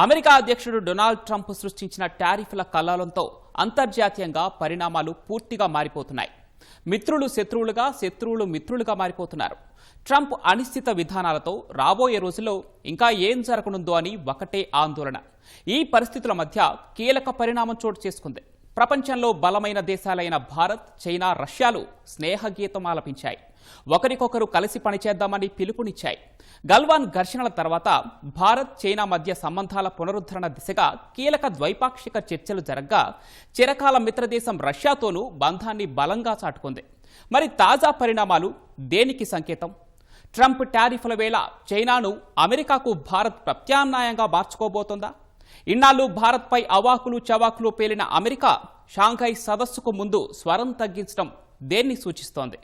America అధ్యక్షుడు Donald Trump సృష్టించిన టారిఫ్ల కలాలంతో అంతర్జాతీయంగా పరిణామాలు పూర్తిగా మారిపోతున్నాయి. మిత్రులు శత్రువులుగా శత్రువులు మిత్రులుగా మారిపోతున్నారు. ట్రంప్ అనిశ్చిత విధానాలతో రాబోయే రోజుల్లో ఇంకా ఏం జరగనుందో అని ఒకటే ఆందోళన. ఈ పరిస్థితుల మధ్య కీలక పరిణామం చోటు చేసుకుంది. ప్రపంచంలో బలమైన దేశాలైన భారత్ చైనా రష్యాలు స్నేహగీతం ఆలపించాయి. ఒకరికొకరు కలిసి పనిచేద్దామని పిలుపునిచ్చాయి. గల్వాన్ ఘర్షణల తర్వాత భారత్ చైనా మధ్య సంబంధాల పునరుద్ధరణ దిశగా కీలక ద్వైపాక్షిక చర్చలు జరగ్గా చిరకాల మిత్రదేశం రష్యాతోనూ బంధాన్ని బలంగా చాటుకుంది. మరి తాజా పరిణామాలు దేనికి సంకేతం? ట్రంప్ టారిఫ్ల వేళ చైనాను అమెరికాకు భారత్ ప్రత్యామ్నాయంగా మార్చుకోబోతోందా? ఇన్నాళ్ళు భారత్పై అవాకులు చవాకులు పేలిన అమెరికా షాంఘై సదస్సుకు ముందు స్వరం తగ్గించడం దేన్ని సూచిస్తోంది?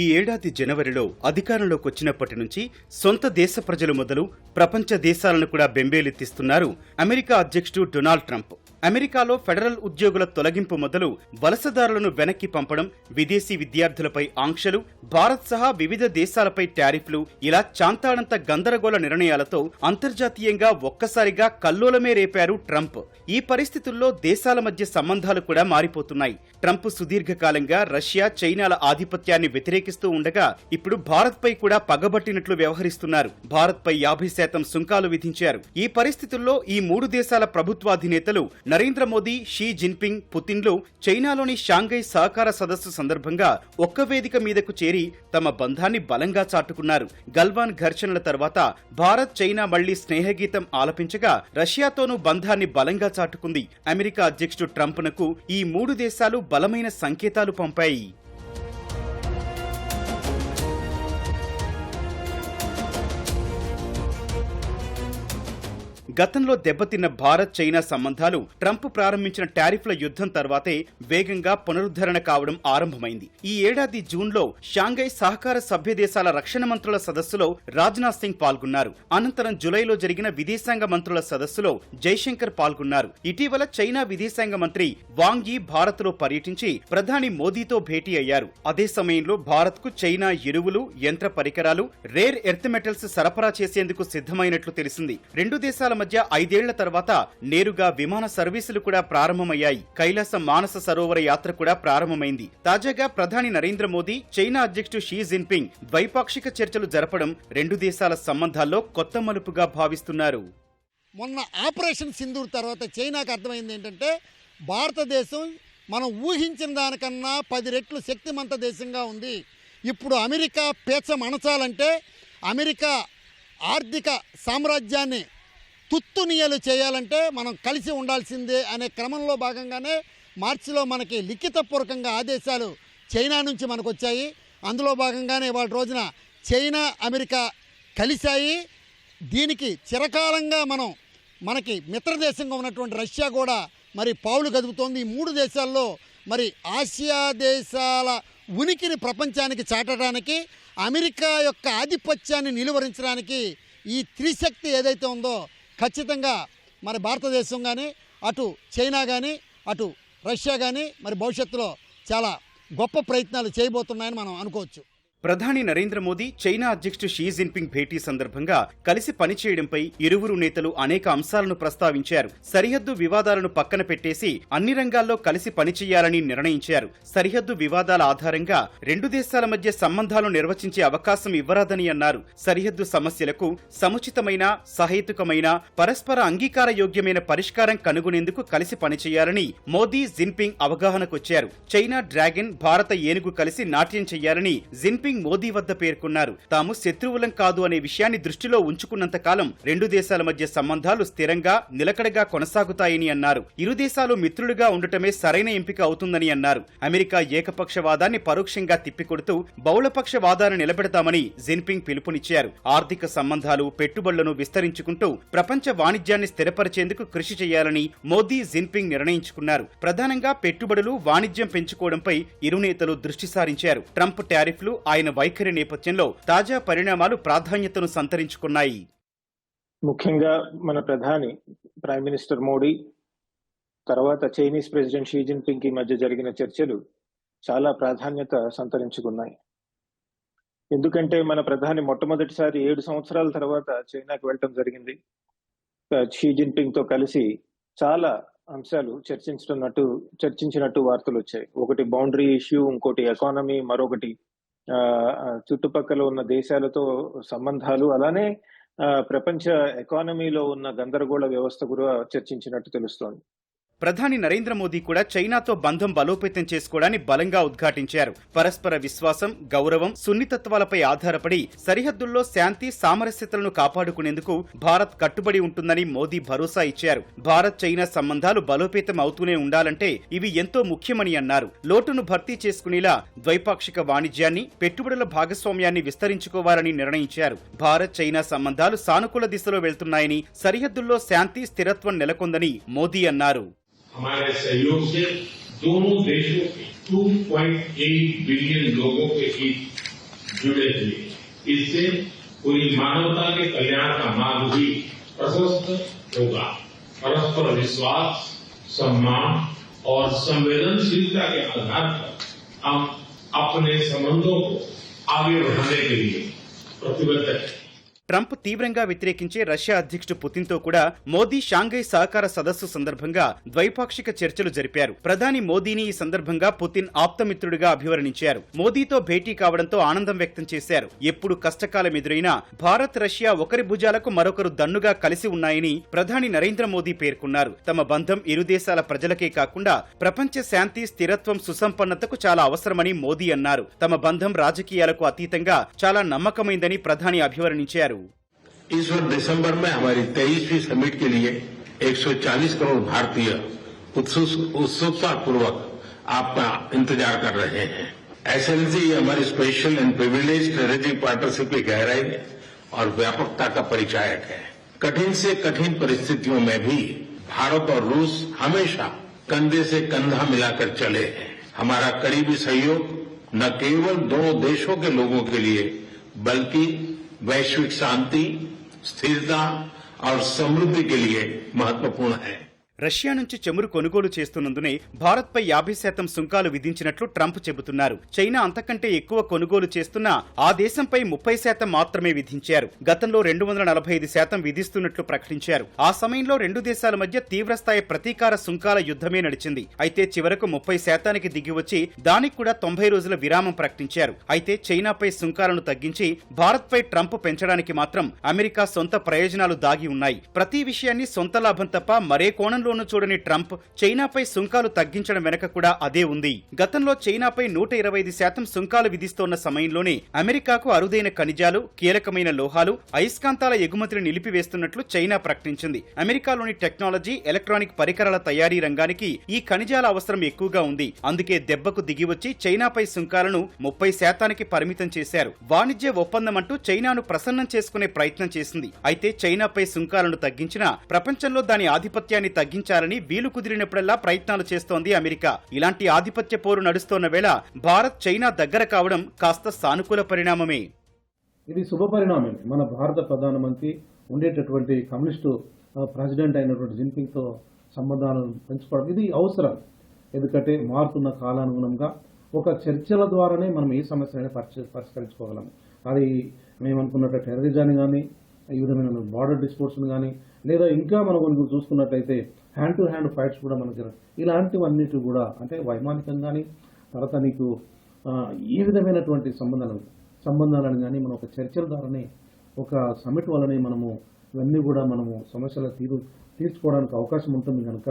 ఈ ఏడాది జనవరిలో అధికారంలోకి వచ్చినప్పటి నుంచి సొంత దేశ ప్రజలు మొదలు ప్రపంచ దేశాలను కూడా బెంబేలెత్తిస్తున్నారు అమెరికా అధ్యక్షుడు డొనాల్డ్ ట్రంప్. అమెరికాలో ఫెడరల్ ఉద్యోగుల తొలగింపు మొదలు వలసదారులను వెనక్కి పంపడం విదేశీ విద్యార్థులపై ఆంక్షలు భారత్ సహా వివిధ దేశాలపై టారిఫ్లు ఇలా చాంతాడంత గందరగోళ నిర్ణయాలతో అంతర్జాతీయంగా ఒక్కసారిగా కల్లోలమే రేపారు ట్రంప్. ఈ పరిస్థితుల్లో దేశాల మధ్య సంబంధాలు కూడా మారిపోతున్నాయి. ట్రంప్ సుదీర్ఘకాలంగా రష్యా చైనాల ఆధిపత్యాన్ని వ్యతిరేకిస్తూ ఉండగా ఇప్పుడు భారత్పై కూడా పగబట్టినట్లు వ్యవహరిస్తున్నారు. భారత్పై యాభై శాతం సుంకాలు విధించారు. ఈ పరిస్థితుల్లో ఈ మూడు దేశాల ప్రభుత్వాధినేతలు నరేంద్ర మోదీ షీ జిన్పింగ్ పుతిన్లు చైనాలోని షాంఘై సహకార సదస్సు సందర్భంగా ఒక్క వేదిక మీదకు చేరి తమ బంధాన్ని బలంగా చాటుకున్నారు. గల్వాన్ ఘర్షణల తర్వాత భారత్ చైనా మళ్ళీ స్నేహగీతం ఆలపించగా రష్యాతోనూ బంధాన్ని బలంగా చాటుకుంది. అమెరికా అధ్యక్షుడు ట్రంప్నకు ఈ మూడు దేశాలు బలమైన సంకేతాలు పంపాయి. గతంలో దెబ్బతిన్న భారత్ చైనా సంబంధాలు ట్రంప్ ప్రారంభించిన టారిఫ్ల యుద్ధం తర్వాతే వేగంగా పునరుద్ధరణ కావడం ఆరంభమైంది. ఈ ఏడాది జూన్లో షాంఘై సహకార సభ్య దేశాల రక్షణ మంత్రుల సదస్సులో రాజ్నాథ్ సింగ్ పాల్గొన్నారు. అనంతరం జులైలో జరిగిన విదేశాంగ మంత్రుల సదస్సులో జైశంకర్ పాల్గొన్నారు. ఇటీవల చైనా విదేశాంగ మంత్రి వాంగ్ యీ భారత్లో పర్యటించి ప్రధాని మోదీతో భేటీ అయ్యారు. అదే సమయంలో భారత్కు చైనా ఎరువులు యంత్ర పరికరాలు రేర్ ఎర్త్ మెటల్స్ సరఫరా చేసేందుకు సిద్ధమైనట్లు తెలిసింది. రెండు దేశాల మధ్య ఐదేళ్ళ తర్వాత నేరుగా విమాన సర్వీసులు కూడా ప్రారంభమయ్యాయి. కైలాస మానస సరోవర యాత్ర కూడా ప్రారంభమైంది. తాజాగా ప్రధాని నరేంద్ర మోదీ చైనా అధ్యక్షుడు షీ జిన్పింగ్ ద్వైపాక్షిక చర్చలు జరపడం రెండు దేశాల సంబంధాల్లో కొత్త మలుపుగా భావిస్తున్నారు. మొన్న ఆపరేషన్ సింధూర్ తర్వాత చైనాకు అర్థమైంది ఏంటంటే భారతదేశం మనం ఊహించిన దానికన్నా పది రెట్లు శక్తిమంత దేశంగా ఉంది. ఇప్పుడు అమెరికా పేచం అణచాలంటే అమెరికా ఆర్థిక సామ్రాజ్యాన్ని తుత్తునియలు చేయాలంటే మనం కలిసి ఉండాల్సిందే అనే క్రమంలో భాగంగానే మార్చిలో మనకి లిఖితపూర్వకంగా ఆదేశాలు చైనా నుంచి మనకు వచ్చాయి అందులో భాగంగానే వాళ్ళ రోజున చైనా అమెరికా కలిశాయి. దీనికి చిరకాలంగా మనం మనకి మిత్రదేశంగా ఉన్నటువంటి రష్యా కూడా మరి పావులు కదుపుతోంది. ఈ మూడు దేశాల్లో మరి ఆసియా దేశాల ఉనికిని ప్రపంచానికి చాటడానికి అమెరికా యొక్క ఆధిపత్యాన్ని నిలువరించడానికి ఈ త్రిశక్తి ఏదైతే ఉందో ఖచ్చితంగా మరి భారతదేశం కానీ అటు చైనా కానీ అటు రష్యా కానీ మరి భవిష్యత్తులో చాలా గొప్ప ప్రయత్నాలు చేయబోతున్నాయని మనం అనుకోవచ్చు. ప్రధాని నరేంద్ర మోదీ చైనా అధ్యక్షుడు షీ జిన్పింగ్ భేటీ సందర్భంగా కలిసి పనిచేయడంపై ఇరువురు నేతలు అనేక అంశాలను ప్రస్తావించారు. సరిహద్దు వివాదాలను పక్కన పెట్టేసి అన్ని రంగాల్లో కలిసి పనిచేయాలని నిర్ణయించారు. సరిహద్దు వివాదాల ఆధారంగా రెండు దేశాల మధ్య సంబంధాలు నిర్వచించే అవకాశం ఇవ్వరాదని అన్నారు. సరిహద్దు సమస్యలకు సముచితమైన సహేతుకమైన పరస్పర అంగీకార యోగ్యమైన పరిష్కారం కనుగొనేందుకు కలిసి పనిచేయాలని మోదీ జిన్పింగ్ అవగాహనకొచ్చారు. చైనా డ్రాగన్ భారత ఏనుగు కలిసి నాట్యం చేయాలని జిన్పింగ్ మోదీ వద్ద పేర్కొన్నారు. తాము శత్రువులం కాదు అనే విషయాన్ని దృష్టిలో ఉంచుకున్నంత కాలం రెండు దేశాల మధ్య సంబంధాలు స్థిరంగా నిలకడగా కొనసాగుతాయని అన్నారు. ఇరు దేశాలు మిత్రులుగా ఉండటమే సరైన ఎంపిక అవుతుందని అన్నారు. అమెరికా ఏకపక్షవాదాన్ని పరోక్షంగా తిప్పికొడుతూ బహుళపక్ష వాదాన్ని నిలబెడతామని జిన్పింగ్ పిలుపునిచ్చారు. ఆర్థిక సంబంధాలు పెట్టుబడులను విస్తరించుకుంటూ ప్రపంచ వాణిజ్యాన్ని స్థిరపరిచేందుకు కృషి చేయాలని మోదీ జిన్పింగ్ నిర్ణయించుకున్నారు. ప్రధానంగా పెట్టుబడులు వాణిజ్యం పెంచుకోవడంపై ఇరు నేతలు దృష్టి సారించారు. ట్రంప్ టారిఫ్లు ఆయన ఆయన వైఖరి నేపథ్యంలో తాజా పరిణామాలు ప్రాధాన్యతను సంతరించుకున్నాయి. ముఖ్యంగా మన ప్రధాని ప్రైమ్ మినిస్టర్ మోడీ తర్వాత చైనీస్ ప్రెసిడెంట్ షీ జిన్పింగ్కి మధ్య జరిగిన చర్చలు చాలా ప్రాధాన్యత సంతరించుకున్నాయి. ఎందుకంటే మన ప్రధాని మొట్టమొదటిసారి ఏడు సంవత్సరాల తర్వాత చైనాకు వెళ్ళటం జరిగింది. షీ జిన్పింగ్తో కలిసి చాలా అంశాలు చర్చించినట్టు చర్చించినట్టు వార్తలు వచ్చాయి. ఒకటి బౌండరీ ఇష్యూ ఇంకోటి ఎకానమీ మరొకటి చుట్టుపక్కల ఉన్న దేశాలతో సంబంధాలు అలానే ఆ, ప్రపంచ ఎకానమీలో ఉన్న గందరగోళ వ్యవస్థ కూడా చర్చించినట్టు తెలుస్తోంది. ప్రధాని నరేంద్ర మోదీ కూడా చైనాతో బంధం బలోపేతం చేసుకోవడాన్ని బలంగా ఉద్ఘాటించారు. పరస్పర విశ్వాసం గౌరవం సున్నితత్వాలపై ఆధారపడి సరిహద్దుల్లో శాంతి సామరస్యతలను కాపాడుకునేందుకు భారత్ కట్టుబడి ఉంటుందని మోదీ భరోసా ఇచ్చారు. భారత్ చైనా సంబంధాలు బలోపేతం అవుతూనే ఉండాలంటే ఇవి ఎంతో ముఖ్యమని అన్నారు. లోటును భర్తీ చేసుకునేలా ద్వైపాక్షిక వాణిజ్యాన్ని పెట్టుబడుల భాగస్వామ్యాన్ని విస్తరించుకోవాలని నిర్ణయించారు. భారత్ చైనా సంబంధాలు సానుకూల దిశలో వెళ్తున్నాయని సరిహద్దుల్లో శాంతి స్థిరత్వం నెలకొందని మోదీ అన్నారు. हमारे सहयोग से दोनों देशों के 2.8 बिलियन लोगों के हित जुड़े हुए। इससे पूरी मानवता के कल्याण का मार्ग भी प्रशस्त होगा परस्पर विश्वास, सम्मान और संवेदनशीलता के आधार पर हम अपने संबंधों को आगे बढ़ाने के लिए प्रतिबद्ध हैं ట్రంప్ తీవ్రంగా వ్యతిరేకించే రష్యా అధ్యక్షుడు పుతిన్తో కూడా మోదీ షాంఘై సహకార సదస్సు సందర్భంగా ద్వైపాక్షిక చర్చలు జరిపారు. ప్రధాని మోదీని ఈ సందర్భంగా పుతిన్ ఆప్తమిత్రుడిగా అభివర్ణించారు. మోదీతో భేటీ కావడంతో ఆనందం వ్యక్తం చేశారు. ఎప్పుడు కష్టకాలం ఎదురైనా భారత్ రష్యా ఒకరి భుజాలకు మరొకరు దన్నుగా కలిసి ఉన్నాయని ప్రధాని నరేంద్ర మోదీ పేర్కొన్నారు. తమ బంధం ఇరు దేశాల ప్రజలకే కాకుండా ప్రపంచ శాంతి స్థిరత్వం సుసంపన్నతకు చాలా అవసరమని మోదీ అన్నారు. తమ బంధం రాజకీయాలకు అతీతంగా చాలా నమ్మకమైందని ప్రధాని అభివర్ణించారు. इस वर्ष दिसंबर में हमारी तेईसवीं समिट के लिए 140 करोड़ भारतीय उत्सुकतापूर्वक आपका इंतज़ार कर रहे हैं। एसएलसी हमारी special and privilege strategic partnership की गहराई और व्यापकता का परिचायक है। कठिन से कठिन परिस्थितियों में भी भारत और रूस हमेशा कंधे से कंधा मिलाकर चले हैं। हमारा करीबी सहयोग न केवल दोनों देशों के लोगों के लिए, बल्कि वैश्विक शांति स्थिरता और समृद्धि के लिए महत्वपूर्ण है। రష్యా నుంచి చమురు కొనుగోలు చేస్తున్నందునే భారత్పై యాభై శాతం సుంకాలు విధించినట్లు ట్రంప్ చెబుతున్నారు. చైనా అంతకంటే ఎక్కువ కొనుగోలు చేస్తున్నా ఆ దేశంపై ముప్పై శాతం మాత్రమే విధించారు. గతంలో రెండు వందల నలభై ఐదు శాతం విధిస్తున్నట్లు ప్రకటించారు. ఆ సమయంలో రెండు దేశాల మధ్య తీవ్రస్థాయి ప్రతీకార సుంకాల యుద్ధమే నడిచింది. అయితే చివరకు ముప్పై శాతానికి దిగివచ్చి దానికి కూడా తొంభై రోజుల విరామం ప్రకటించారు. అయితే చైనాపై సుంకాలను తగ్గించి భారత్పై ట్రంప్ పెంచడానికి మాత్రం అమెరికా సొంత ప్రయోజనాలు దాగి ఉన్నాయి. ప్రతి విషయాన్ని సొంత లాభం తప్ప మరే కోణంలో కోణంలోనూ చూడని ట్రంప్ చైనాపై సుంకాలు తగ్గించడం వెనక కూడా అదే ఉంది. గతంలో చైనాపై నూట ఇరవై ఐదు శాతం సుంకాలు విధిస్తోన్న సమయంలోనే అమెరికాకు అరుదైన ఖనిజాలు కీలకమైన లోహాలు అయస్కాంతాల ఎగుమతిని నిలిపివేస్తున్నట్లు చైనా ప్రకటించింది. అమెరికాలోని టెక్నాలజీ ఎలక్ట్రానిక్ పరికరాల తయారీ రంగానికి ఈ ఖనిజాల అవసరం ఎక్కువగా ఉంది. అందుకే దెబ్బకు దిగివచ్చి చైనాపై సుంకాలను ముప్పై శాతానికి పరిమితం చేశారు. వాణిజ్య ఒప్పందం అంటూ చైనాను ప్రసన్నం చేసుకునే ప్రయత్నం చేసింది. అయితే చైనాపై సుంకాలను తగ్గించినా ప్రపంచంలో దాని ఆధిపత్యాన్ని తగ్గించాలని వీలు కుదిరినప్పుడల్లా ప్రయత్నాలు చేస్తోంది అమెరికా. ఇలాంటి ఆధిపత్య పోరు నడుస్తోన్న వేళ భారత్ చైనా దగ్గర కావడం కాస్త సానుకూల పరిణామమే. ఇది శుభ పరిణామం. మన భారత ప్రధానమంత్రి ఉండేటటువంటి కమ్యూనిస్టు ప్రెసిడెంట్ అయినటువంటి జిన్పింగ్తో సంబంధాలను పెంచుకోవడం ఇది అవసరం. ఎందుకంటే మారుతున్న కాలానుగుణంగా ఒక చర్చల ద్వారానే మనం ఏ సమస్యనైనా పరిష్కరించుకోగలం. అది మేము అనుకున్నట్టు టెర్రరిజాన్ని కానీ ఈ విధమైన బార్డర్ డిస్పోర్ట్స్ని కానీ లేదా ఇంకా మనం కొన్ని చూసుకున్నట్లయితే హ్యాండ్ టు హ్యాండ్ ఫైట్స్ కూడా మనకి ఇలాంటివన్నిటి కూడా అంటే వైమానికంగాని తర్వాత నీకు ఈ విధమైనటువంటి సంబంధాలు సంబంధాలను కానీ మనం ఒక చర్చల ద్వారానే ఒక సమిట్ వల్లనే మనము ఇవన్నీ కూడా మనము సమస్యల తీరు తీర్చుకోవడానికి అవకాశం ఉంటుంది కనుక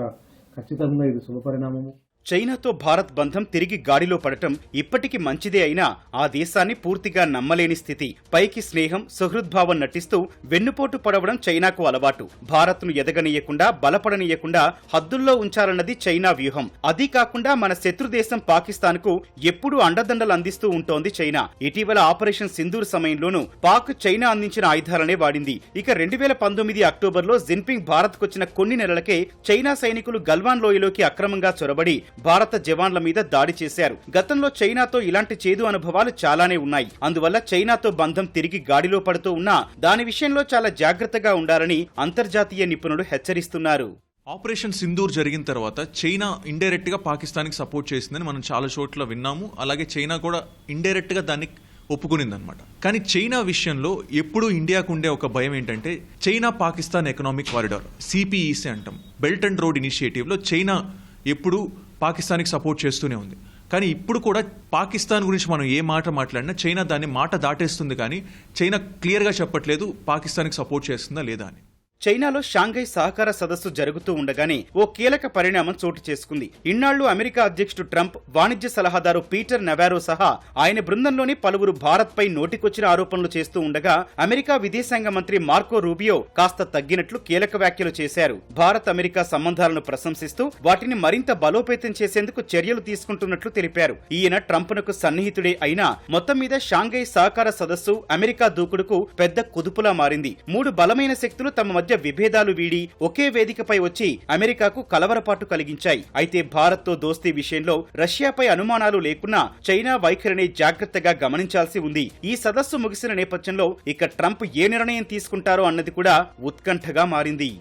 ఖచ్చితంగా ఇది శుభపరిణామము. చైనాతో భారత్ బంధం తిరిగి గాడిలో పడటం ఇప్పటికి మంచిదే అయినా ఆ దేశాన్ని పూర్తిగా నమ్మలేని స్థితి. పైకి స్నేహం సుహృద్భావం నటిస్తూ వెన్నుపోటు పడవడం చైనాకు అలవాటు. భారత్ను ఎదగనీయకుండా బలపడనీయకుండా హద్దుల్లో ఉంచాలన్నది చైనా వ్యూహం. అదీ కాకుండా మన శత్రు దేశం పాకిస్తాన్కు ఎప్పుడూ అండదండలు అందిస్తూ ఉంటోంది చైనా. ఇటీవల ఆపరేషన్ సింధూర్ సమయంలోనూ పాక్ చైనా అందించిన ఆయుధాలనే వాడింది. ఇక రెండు వేల పంతొమ్మిది అక్టోబర్లో జిన్పింగ్ భారత్కొచ్చిన కొన్ని నెలలకే చైనా సైనికులు గల్వాన్ లోయలోకి అక్రమంగా చొరబడి భారత జవాన్ల మీద దాడి చేశారు. గతంలో చైనాతో ఇలాంటి చేదు అనుభవాలు చాలానే ఉన్నాయి. అందువల్ల చైనాతో బంధం తిరిగి గాడిలో పడుతూ ఉన్నా దాని విషయంలో చాలా జాగ్రత్తగా ఉండాలని అంతర్జాతీయ నిపుణులు హెచ్చరిస్తున్నారు. ఆపరేషన్ సింధూర్ జరిగిన తర్వాత చైనా ఇండైరెక్ట్గా పాకిస్తాన్కి సపోర్ట్ చేసిందని మనం చాలా చోట్ల విన్నాము. అలాగే చైనా కూడా ఇండైరెక్ట్గా దాన్ని ఒప్పుకునిందనమాట కానీ చైనా విషయంలో ఎప్పుడూ ఇండియాకు ఉండే ఒక భయం ఏంటంటే China Pakistan economic corridor CPEC అంటాం. బెల్ట్ అండ్ రోడ్ ఇనిషియేటివ్లో చైనా ఎప్పుడు పాకిస్తాన్కి సపోర్ట్ చేస్తూనే ఉంది. కానీ ఇప్పుడు కూడా పాకిస్తాన్ గురించి మనం ఏ మాట మాట్లాడినా చైనా దాన్ని మాట దాటేస్తుంది కానీ చైనా క్లియర్గా చెప్పట్లేదు పాకిస్తాన్కి సపోర్ట్ చేస్తుందా లేదా అని. చైనాలో షాంఘై సహకార సదస్సు జరుగుతూ ఉండగానే ఓ కీలక పరిణామం చోటు చేసుకుంది. ఇన్నాళ్ళు అమెరికా అధ్యక్షుడు ట్రంప్ వాణిజ్య సలహాదారు పీటర్ నెవారో సహా ఆయన బృందంలోని పలువురు భారత్పై నోటికొచ్చిన ఆరోపణలు చేస్తూ ఉండగా అమెరికా విదేశాంగ మంత్రి మార్కో రూబియో కాస్త తగ్గినట్లు కీలక వ్యాఖ్యలు చేశారు. భారత్ అమెరికా సంబంధాలను ప్రశంసిస్తూ వాటిని మరింత బలోపేతం చేసేందుకు చర్యలు తీసుకుంటున్నట్లు తెలిపారు. ఈయన ట్రంప్నకు సన్నిహితుడే అయినా మొత్తం మీద షాంఘై సహకార సదస్సు అమెరికా దూకుడుకు పెద్ద కుదుపులా మారింది. మూడు బలమైన శక్తులు తమ మధ్య విభేదాలు వీడి ఒకే వేదికపై వచ్చి అమెరికాకు కలవరపాటు కలిగించాయి. అయితే భారత్తో దోస్తీ విషయంలో రష్యాపై అనుమానాలు లేకున్నా చైనా వైఖరిని జాగ్రత్తగా గమనించాల్సి ఉంది. ఈ సదస్సు ముగిసిన నేపథ్యంలో ఇక ట్రంప్ ఏ నిర్ణయం తీసుకుంటారో అన్నది కూడా ఉత్కంఠగా మారింది.